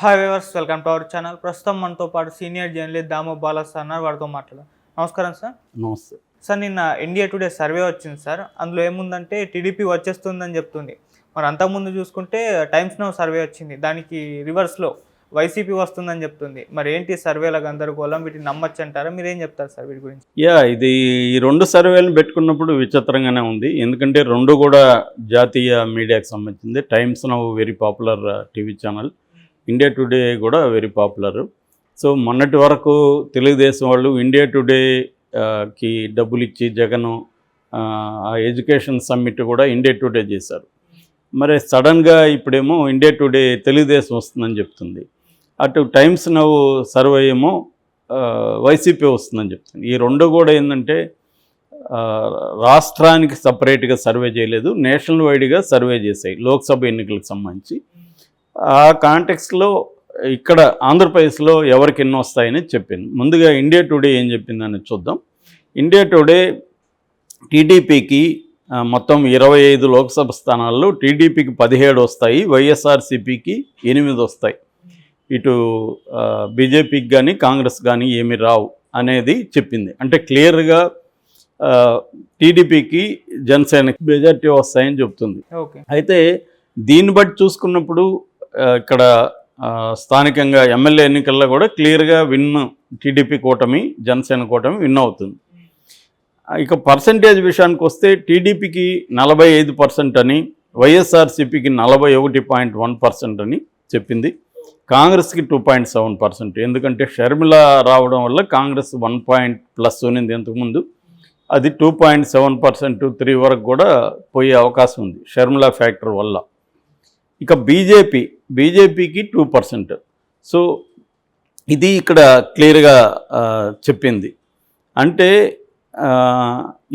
Hi viewers welcome to our channel ప్రస్తుతం మనతో పాటు సీనియర్ జర్నలిస్ట్ దామో సార్ అన్నారు వారితో మాట్లాడదాం. నమస్కారం సార్. నమస్తే. సార్ నిన్న ఇండియా టుడే సర్వే వచ్చింది సార్. అందులో ఏముందంటే టీడీపీ వచ్చేస్తుందని చెప్తుంది. మరి అంతకుముందు చూసుకుంటే టైమ్స్ నో సర్వే వచ్చింది. దానికి రివర్స్లో వైసీపీ వస్తుందని చెప్తుంది. మరి ఏంటి సర్వేల గందరగోళం? వీటిని నమ్మచ్చు అంటారా? మీరు ఏం చెప్తారు సార్ వీటి గురించి? యా ఇది ఈ రెండు సర్వేలు పెట్టుకున్నప్పుడు విచిత్రంగానే ఉంది. ఎందుకంటే రెండు కూడా జాతీయ మీడియాకి సంబంధించింది. Times Now very popular TV channel India Today కూడా వెరీ పాపులర్ సో మొన్నటి వరకు తెలుగుదేశం వాళ్ళు ఇండియా టుడేకి డబ్బులు ఇచ్చి జగన్ ఆ ఎడ్యుకేషన్ సమ్మిట్ కూడా ఇండియా టుడే చేశారు. మరి సడన్గా ఇప్పుడేమో ఇండియా టుడే తెలుగుదేశం వస్తుందని చెప్తుంది. అటు టైమ్స్ నవ్వు సర్వే ఏమో వైసీపీ వస్తుందని చెప్తుంది. ఈ రెండు కూడా ఏంటంటే రాష్ట్రానికి సపరేట్గా సర్వే చేయలేదు నేషనల్ వైడ్గా సర్వే చేశాయి లోక్సభ ఎన్నికలకు సంబంధించి. ఆ కాంటెక్స్లో ఇక్కడ ఆంధ్రప్రదేశ్లో ఎవరికి ఎన్ని వస్తాయని చెప్పింది. ముందుగా ఇండియా టుడే ఏం చెప్పిందని చూద్దాం. ఇండియా టుడే టీడీపీకి మొత్తం ఇరవై ఐదు లోక్సభ స్థానాల్లో టీడీపీకి పదిహేడు వస్తాయి. వైఎస్ఆర్సీపీకి ఎనిమిది వస్తాయి. ఇటు బీజేపీకి కానీ కాంగ్రెస్ కానీ ఏమి రావు అనేది చెప్పింది. అంటే క్లియర్గా టీడీపీకి జనసేనకి మెజార్టీ వస్తాయని చెప్తుంది. ఓకే. అయితే దీన్ని బట్టి చూసుకున్నప్పుడు ఇక్కడ స్థానికంగా ఎమ్మెల్యే ఎన్నికల్లో కూడా క్లియర్గా విన్ టీడీపీ కూటమి జనసేన కూటమి విన్ అవుతుంది. ఇక పర్సంటేజ్ విషయానికి వస్తే టీడీపీకి నలభై ఐదు పర్సెంట్ అని వైఎస్ఆర్సీపీకి నలభై ఒకటి పాయింట్ వన్ పర్సెంట్ అని చెప్పింది. కాంగ్రెస్కి టూ పాయింట్ సెవెన్ పర్సెంట్. ఎందుకంటే షర్మిల రావడం వల్ల కాంగ్రెస్ వన్ పాయింట్ ప్లస్ ఉన్నింది ఇంతకుముందు. అది two point seven percent three వరకు కూడా పోయే అవకాశం ఉంది షర్మిల ఫ్యాక్టర్ వల్ల. ఇక బీజేపీ బీజేపీకి టూ పర్సెంట్. సో ఇది ఇక్కడ క్లియర్గా చెప్పింది. అంటే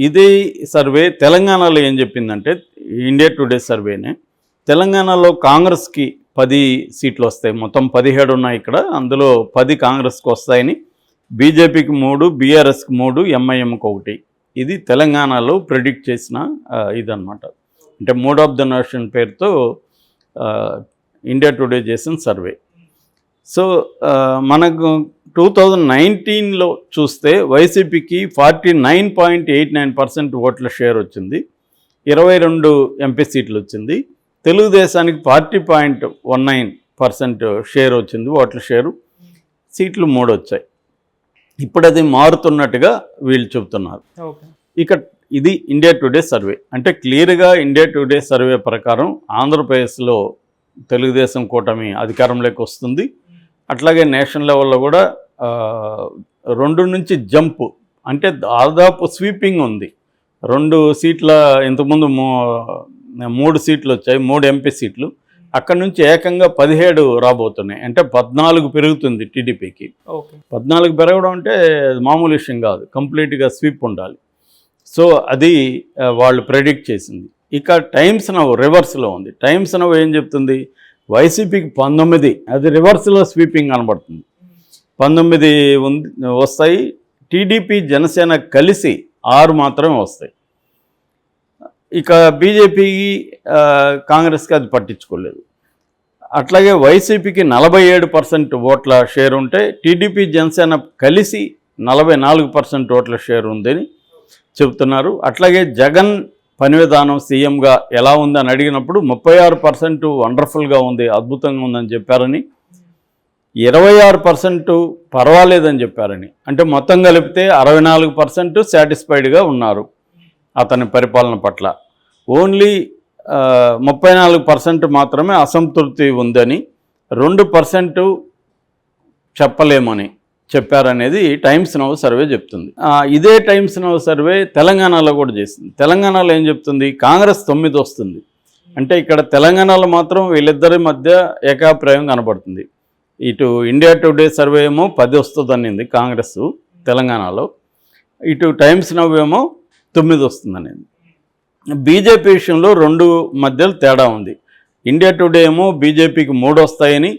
ఇది సర్వే తెలంగాణలో ఏం చెప్పిందంటే ఇండియా టుడే సర్వేనే. తెలంగాణలో కాంగ్రెస్కి పది సీట్లు వస్తాయి. మొత్తం పదిహేడు ఉన్నాయి ఇక్కడ. అందులో పది కాంగ్రెస్కి వస్తాయని బీజేపీకి మూడు బీఆర్ఎస్కి మూడు ఎంఐఎంకి ఒకటి. ఇది తెలంగాణలో ప్రెడిక్ట్ చేసిన ఆ, ఇదన్నమాట. అంటే మూడ్ ఆఫ్ ద నేషన్ పేరుతో ఇండియా టుడే చేసిన సర్వే సో మనకు టూ థౌజండ్ నైన్టీన్లో చూస్తే వైసీపీకి forty nine point eight nine percent ఓట్ల షేర్ వచ్చింది. ఇరవై రెండు ఎంపీ సీట్లు వచ్చింది. తెలుగుదేశానికి forty point one nine percent share వచ్చింది ఓట్ల షేరు సీట్లు మూడు వచ్చాయి ఇప్పుడు అది మారుతున్నట్టుగా వీళ్ళు చెబుతున్నారు. ఇక ఇది ఇండియా టుడే సర్వే అంటే క్లియర్గా ఇండియా టుడే సర్వే ప్రకారం ఆంధ్రప్రదేశ్లో తెలుగుదేశం కూటమి అధికారంలోకి వస్తుంది. అట్లాగే నేషనల్ లెవెల్లో కూడా రెండు నుంచి జంప్ అంటే దాదాపు స్వీపింగ్ ఉంది. రెండు సీట్ల ఇంతకుముందు మూడు సీట్లు వచ్చాయి మూడు ఎంపీ సీట్లు. అక్కడ నుంచి ఏకంగా పదిహేడు రాబోతున్నాయి. అంటే పద్నాలుగు పెరుగుతుంది టీడీపీకి. పద్నాలుగు పెరగడం అంటే మామూలు విషయం కాదు. కంప్లీట్గా స్వీప్ ఉండాలి. సో అది వాళ్ళు ప్రెడిక్ట్ చేసింది. ఇక టైమ్స్ నవ్ రివర్స్లో ఉంది. టైమ్స్ నవ్ ఏం చెప్తుంది? వైసీపీకి పంతొమ్మిది అది రివర్స్లో స్వీపింగ్ కనబడుతుంది. పంతొమ్మిది ఉంది వస్తాయి. టీడీపీ జనసేన కలిసి ఆరు మాత్రమే వస్తాయి. ఇక బీజేపీకి కాంగ్రెస్కి అది పట్టించుకోలేదు. అట్లాగే వైసీపీకి నలభై ఏడు పర్సెంట్ ఓట్ల షేర్ ఉంటే టీడీపీ జనసేన కలిసి నలభై నాలుగు పర్సెంట్ ఓట్ల షేర్ ఉందని చెబుతున్నారు అట్లాగే జగన్ పని విధానం సీఎంగా ఎలా ఉంది అని అడిగినప్పుడు ముప్పై ఆరు పర్సెంట్ వండర్ఫుల్గా ఉంది అద్భుతంగా ఉందని చెప్పారని. ఇరవై ఆరు పర్సెంట్ పర్వాలేదని చెప్పారని. అంటే మొత్తం కలిపితే అరవై నాలుగు పర్సెంట్ సాటిస్ఫైడ్గా ఉన్నారు అతని పరిపాలన పట్ల. ఓన్లీ ముప్పై నాలుగు పర్సెంట్ మాత్రమే అసంతృప్తి ఉందని రెండు పర్సెంట్ చెప్పలేమని. చెప్పారనేది టైమ్స్ నవ్ సర్వే చెప్తుంది. ఇదే టైమ్స్ నవ్ సర్వే తెలంగాణలో కూడా చేసింది. తెలంగాణలో ఏం చెప్తుంది? కాంగ్రెస్ తొమ్మిది వస్తుంది. అంటే ఇక్కడ తెలంగాణలో మాత్రం వీళ్ళిద్దరి మధ్య ఏకాభిప్రాయం కనబడుతుంది. ఇటు ఇండియా టుడే సర్వే ఏమో పది వస్తుంది అనింది కాంగ్రెస్ తెలంగాణలో. ఇటు టైమ్స్ నవ్ ఏమో తొమ్మిది వస్తుంది అనేది బీజేపీ విషయంలో రెండు మధ్యలో తేడా ఉంది. ఇండియా టుడే ఏమో బీజేపీకి మూడు వస్తాయని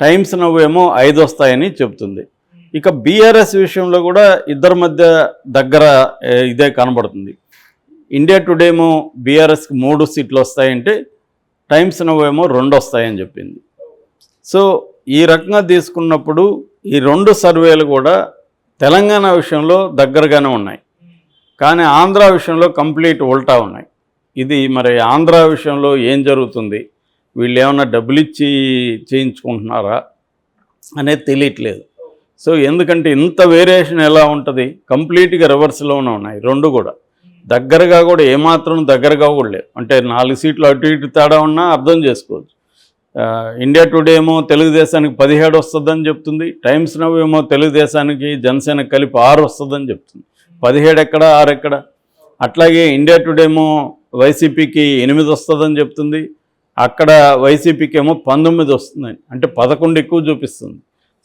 టైమ్స్ నవ్వు ఏమో ఐదు వస్తాయని చెబుతుంది. ఇక బీఆర్ఎస్ విషయంలో కూడా ఇద్దరి మధ్య దగ్గర ఇదే కనబడుతుంది. ఇండియా టుడేమో బీఆర్ఎస్కి మూడు సీట్లు వస్తాయంటే టైమ్స్ నవ్వు ఏమో రెండు వస్తాయని చెప్పింది. సో ఈ రకంగా తీసుకున్నప్పుడు ఈ రెండు సర్వేలు కూడా తెలంగాణ విషయంలో దగ్గరగానే ఉన్నాయి. కానీ ఆంధ్ర విషయంలో కంప్లీట్ ఉల్టా ఉన్నాయి. ఇది మరి ఆంధ్ర విషయంలో ఏం జరుగుతుంది? వీళ్ళు ఏమన్నా డబ్బులు ఇచ్చి చేయించుకుంటున్నారా అనేది తెలియట్లేదు. సో ఎందుకంటే ఇంత వేరియేషన్ ఎలా ఉంటుంది? కంప్లీట్గా రివర్స్లోనే ఉన్నాయి రెండు కూడా. దగ్గరగా కూడా ఏమాత్రం దగ్గరగా కూడా లేవు. అంటే నాలుగు సీట్లు అటు ఇటు తేడా ఉన్నా అర్థం చేసుకోవచ్చు. ఇండియా టుడే ఏమో తెలుగుదేశానికి పదిహేడు వస్తుందని చెప్తుంది టైమ్స్ నవ్ ఏమో తెలుగుదేశానికి జనసేన కలిపి ఆరు వస్తుందని చెప్తుంది. పదిహేడు ఎక్కడ ఆరు ఎక్కడ? అట్లాగే ఇండియా టుడే ఏమో వైసీపీకి ఎనిమిది వస్తుందని చెప్తుంది అక్కడ వైసీపీకి ఏమో పంతొమ్మిది వస్తుందని అంటే పదకొండు ఎక్కువ చూపిస్తుంది.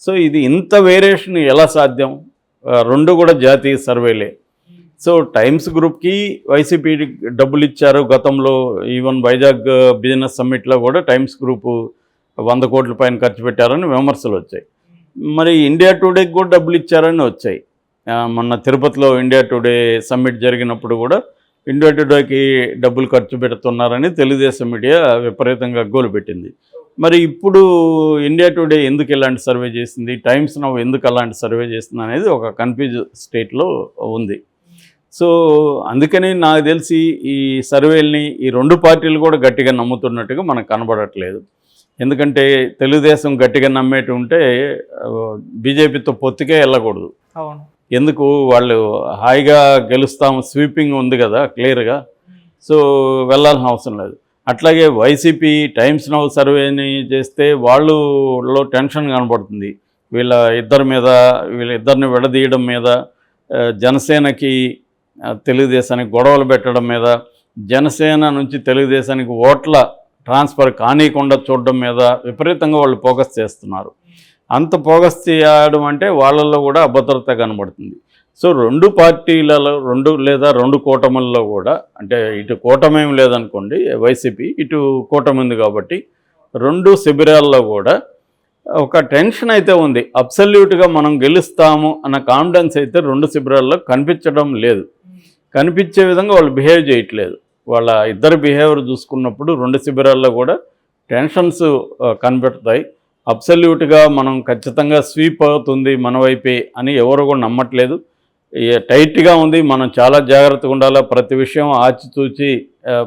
సో ఇది ఇంత వేరియేషన్ ఎలా సాధ్యం? రెండు కూడా జాతీయ సర్వేలే. సో టైమ్స్ గ్రూప్కి వైసీపీ డబ్బులు ఇచ్చారు. గతంలో ఈవెన్ వైజాగ్ బిజినెస్ సమ్మిట్లో కూడా టైమ్స్ గ్రూపు వంద కోట్ల పైన ఖర్చు పెట్టారని విమర్శలు వచ్చాయి. మరి ఇండియా టుడేకి కూడా డబ్బులు ఇచ్చారని వచ్చాయి. మొన్న తిరుపతిలో ఇండియా టుడే సమ్మిట్ జరిగినప్పుడు కూడా ఇండియా టుడేకి డబ్బులు ఖర్చు పెడుతున్నారని తెలుగుదేశం మీడియా విపరీతంగా గోలు పెట్టింది. మరి ఇప్పుడు ఇండియా టుడే ఎందుకు ఇలాంటి సర్వే చేసింది? టైమ్స్ నవ్ ఎందుకు అలాంటి సర్వే చేస్తుంది అనేది ఒక కన్ఫ్యూజ్ స్టేట్లో ఉంది. సో అందుకని నాకు తెలిసి ఈ సర్వేల్ని ఈ రెండు పార్టీలు కూడా గట్టిగా నమ్ముతున్నట్టుగా మనకు కనబడట్లేదు. ఎందుకంటే తెలుగుదేశం గట్టిగా నమ్మేటి ఉంటే బీజేపీతో పొత్తుకే వెళ్ళకూడదు. అవును. ఎందుకు వాళ్ళు హాయిగా గెలుస్తాము స్వీపింగ్ ఉంది కదా క్లియర్గా. సో వెళ్ళాల్సిన అవసరం లేదు. అట్లాగే వైసీపీ టైమ్స్ నౌ సర్వేని చేస్తే వాళ్ళలో టెన్షన్ కనబడుతుంది. వీళ్ళ ఇద్దరి మీద వీళ్ళ ఇద్దరిని విడదీయడం మీద జనసేనకి తెలుగుదేశానికి గొడవలు పెట్టడం మీద జనసేన నుంచి తెలుగుదేశానికి ఓట్ల ట్రాన్స్ఫర్ కానీయకుండా చూడడం మీద విపరీతంగా వాళ్ళు ఫోకస్ చేస్తున్నారు. అంత పోగస్ చేయడం అంటే వాళ్ళల్లో కూడా అభద్రత కనబడుతుంది. సో రెండు పార్టీలలో రెండు లేదా రెండు కూటములలో కూడా అంటే ఇటు కూటమేం లేదనుకోండి వైసీపీ ఇటు కూటమి ఉంది కాబట్టి రెండు శిబిరాల్లో కూడా ఒక టెన్షన్ అయితే ఉంది. అబ్సల్యూట్గా మనం గెలుస్తాము అన్న కాన్ఫిడెన్స్ అయితే రెండు శిబిరాల్లో కనిపించడం లేదు. కనిపించే విధంగా వాళ్ళు బిహేవ్ చేయట్లేదు. వాళ్ళ ఇద్దరు బిహేవియర్ చూసుకున్నప్పుడు రెండు శిబిరాల్లో కూడా టెన్షన్స్ ఆ, కనిపెడతాయి అబ్సల్యూట్గా మనం ఖచ్చితంగా స్వీప్ అవుతుంది మన వైపే అని ఎవరు కూడా నమ్మట్లేదు. టైట్గా ఉంది మనం చాలా జాగ్రత్తగా ఉండాలా ప్రతి విషయం ఆచితూచి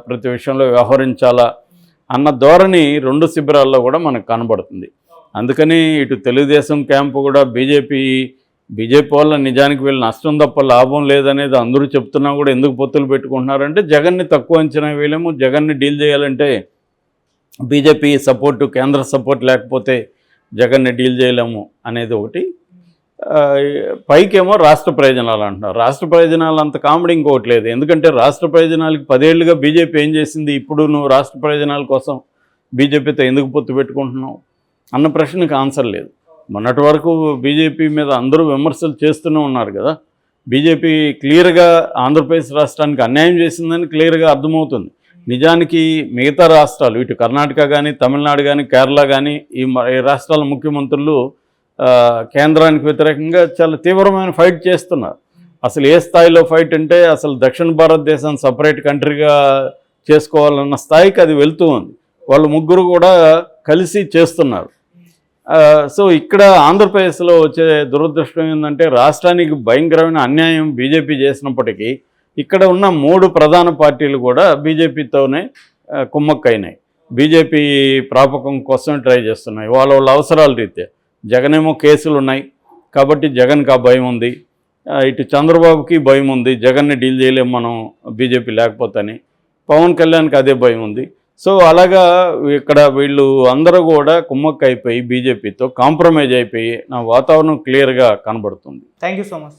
ప్రతి విషయంలో వ్యవహరించాలా అన్న ధోరణి రెండు శిబిరాల్లో కూడా మనకు కనబడుతుంది. అందుకని ఇటు తెలుగుదేశం క్యాంపు కూడా బీజేపీ బీజేపీ వల్ల నిజానికి వీళ్ళు నష్టం తప్ప లాభం లేదనేది అందరూ చెప్తున్నా కూడా ఎందుకు పొత్తులు పెట్టుకుంటున్నారంటే జగన్ని తక్కువ అంచనా వేయలేము జగన్ని డీల్ చేయాలంటే బీజేపీ సపోర్టు కేంద్ర సపోర్ట్ లేకపోతే జగన్ని డీల్ చేయలేము అనేది ఒకటి. పైకేమో రాష్ట్ర ప్రయోజనాలు అంటున్నారు. రాష్ట్ర ప్రయోజనాలు అంత కామెడీ ఇంకోటి లేదు. ఎందుకంటే రాష్ట్ర ప్రయోజనాలకి పదేళ్ళుగా బీజేపీ ఏం చేసింది? ఇప్పుడు నువ్వు రాష్ట్ర ప్రయోజనాల కోసం బీజేపీతో ఎందుకు పొత్తు పెట్టుకుంటున్నావు? అన్న ప్రశ్నకు ఆన్సర్ లేదు. మొన్నటి వరకు బీజేపీ మీద అందరూ విమర్శలు చేస్తూనే ఉన్నారు కదా. బీజేపీ క్లియర్గా ఆంధ్రప్రదేశ్ రాష్ట్రానికి అన్యాయం చేసిందని క్లియర్గా అర్థమవుతుంది. నిజానికి మిగతా రాష్ట్రాలు ఇటు కర్ణాటక కానీ తమిళనాడు కానీ కేరళ కానీ ఈ మ- ఈ రాష్ట్రాల ముఖ్యమంత్రులు కేంద్రానికి వ్యతిరేకంగా చాలా తీవ్రమైన ఫైట్ చేస్తున్నారు. అసలు ఏ స్థాయిలో ఫైట్ అంటే అసలు దక్షిణ భారతదేశం సపరేట్ కంట్రీగా చేసుకోవాలన్న స్థాయికి అది వెళ్తూ ఉంది. వాళ్ళు ముగ్గురు కూడా కలిసి చేస్తున్నారు. సో ఇక్కడ ఆంధ్రప్రదేశ్లో వచ్చే దురదృష్టం ఏంటంటే రాష్ట్రానికి భయంకరమైన అన్యాయం బీజేపీ చేసినప్పటికీ ఇక్కడ ఉన్న మూడు ప్రధాన పార్టీలు కూడా బీజేపీతోనే కుమ్మక్కైనాయి. బీజేపీ ప్రాపకం కోసం ట్రై చేస్తున్నాయి. వాళ్ళ వాళ్ళ అవసరాల రీత్యా. జగన్ ఏమో కేసులు ఉన్నాయి కాబట్టి జగన్కి ఆ భయం ఉంది. ఇటు చంద్రబాబుకి భయం ఉంది. జగన్ని డీల్ చేయలేము మనం బీజేపీ లేకపోతే అని పవన్ కళ్యాణ్కి అదే భయం ఉంది. సో అలాగా ఇక్కడ వీళ్ళు అందరూ కూడా కుమ్మక్క అయిపోయి బీజేపీతో కాంప్రమైజ్ అయిపోయి నా వాతావరణం క్లియర్గా కనబడుతుంది. Thank you so much.